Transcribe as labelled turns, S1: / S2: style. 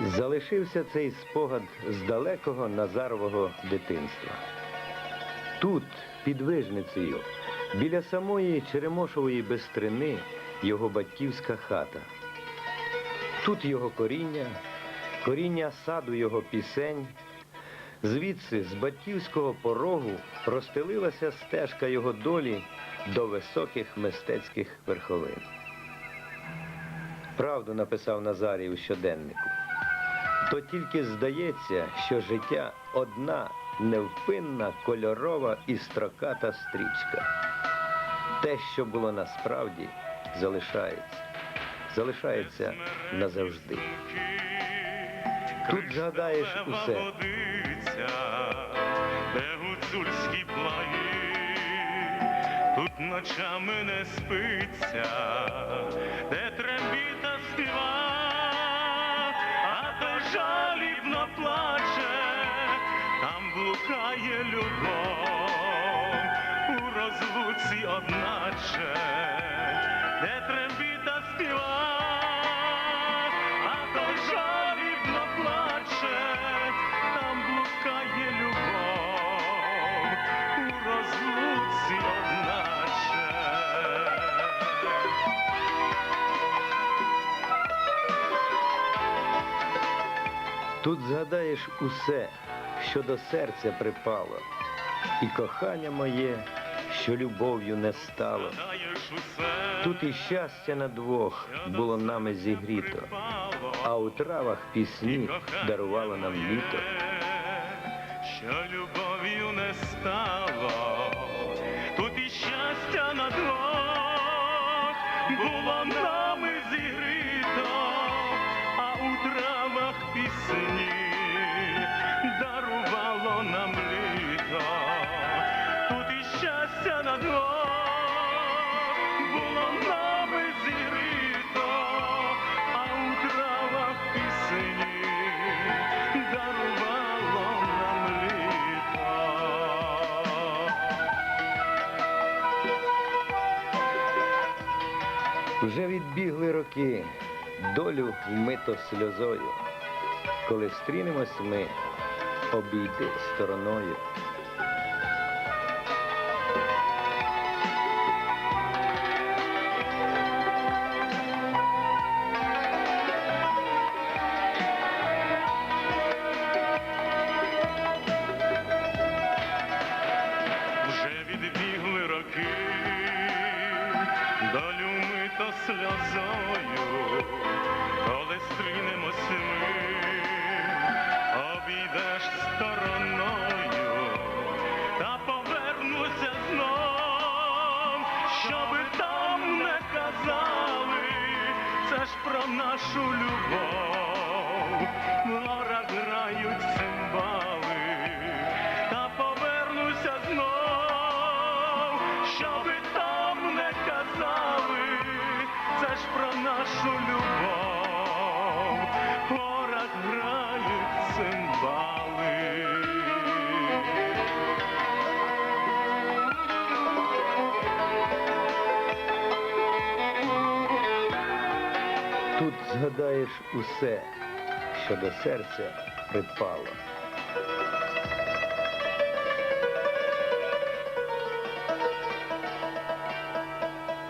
S1: Залишився цей спогад з далекого Назарового дитинства. Тут, під вижницею, біля самої Черемошової бестрини, його батьківська хата. Тут його коріння, коріння саду його пісень. Звідси, з батьківського порогу, простелилася стежка його долі до високих мистецьких верховин. Правду написав Назарій у щоденнику. То тільки здається, що життя одна невпинна, кольорова і строката стрічка. Те, що було насправді, залишається. Залишається назавжди. Тут згадаєш усе.
S2: Де гуцульські благи, тут ночами не спиться, де блукає любов, у розлуці одначе, де трембіта співа, а то жалібно плаче, там блукає любов, у розлуці одначе.
S1: Тут згадаєш усе, що до серця припало, і кохання моє, що любов'ю не стало. Тут і щастя на двох було нами зігріто, а у травах пісні дарувало нам літо.
S2: що любов'ю не стало, тут і щастя на двох було нами щастя на двох було нами зігріто, а у травах пісні дарувало нам літо.
S1: Вже відбігли роки, долю вмито сльозою. Коли стрінемось ми, обійти стороною.
S2: Долю мито сльозою, коли стрінемось ми, обійдеш стороною, та повернуся знов, щоби там не казали, це ж про нашу любов,
S1: Тут згадаєш усе, що до серця припало.